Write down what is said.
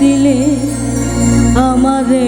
দিলে আমারে